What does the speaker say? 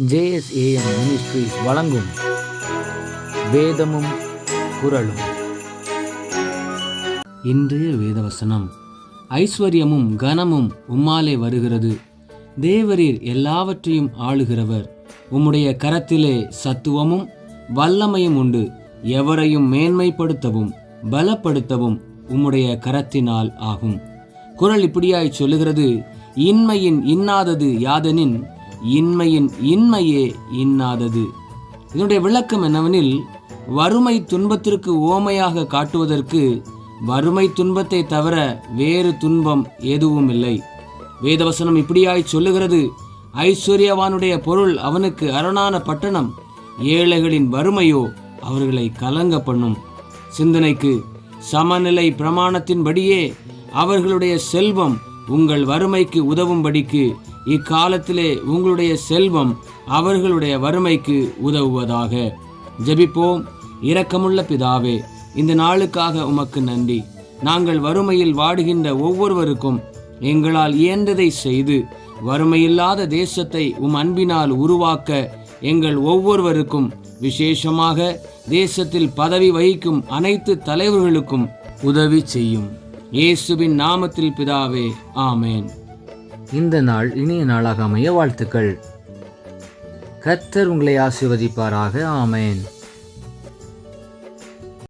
JSAM ministries வழங்கும் வேதமும் குரலும் இன்றைய வேதவசனம். ஐஸ்வர்யமும் கனமும் உம்மாலே வருகிறது. தேவரீர் எல்லாவற்றையும் ஆளுகிறவர். உம்முடைய கரத்திலே சத்துவமும் வல்லமையும் உண்டு. எவரையும் மேன்மைப்படுத்தவும் பலப்படுத்தவும் உம்முடைய கரத்தினால் ஆகும். குரல் இப்படியாய் சொல்லுகிறது. இன்மையின் இன்னாதது யாதெனின் இன்மையின் இன்மையே இன்னாதது. இதனுடைய விளக்கம் என்னவெனில் வறுமை துன்பத்திற்கு ஓமையாக காட்டுவதற்கு வறுமை துன்பத்தை தவிர வேறு துன்பம் எதுவும் இல்லை வேதவசனம் இப்படியாய் சொல்லுகிறது ஐஸ்வர்யவானுடைய பொருள் அவனுக்கு அரணான பட்டணம் ஏழைகளின் வறுமையோ அவர்களை கலங்க பண்ணும். சிந்தனைக்கு சமநிலை பிரமாணத்தின்படியே அவர்களுடைய செல்வம் உங்கள் வறுமைக்கு உதவும்படிக்கு இக்காலத்திலே உங்களுடைய செல்வம் அவர்களுடைய வறுமைக்கு உதவுவதாக. ஜெபிப்போம். இரக்கமுள்ள பிதாவே இந்த நாளுக்காக உமக்கு நன்றி. நாங்கள் வறுமையில் வாடுகின்ற ஒவ்வொருவருக்கும் எங்களால் இயன்றதை செய்து வறுமையில்லாத தேசத்தை உம் அன்பினால் உருவாக்க எங்கள் ஒவ்வொருவருக்கும் விசேஷமாக தேசத்தில் பதவி வகிக்கும் அனைத்து தலைவர்களுக்கும் உதவி செய்யும். இயேசுவின் நாமத்தில் பிதாவே ஆமேன். இந்த நாள் இனிய நாளாக அமைய வாழ்த்துக்கள். கர்த்தர் உங்களை ஆசிர்வதிப்பாராக. ஆமேன்.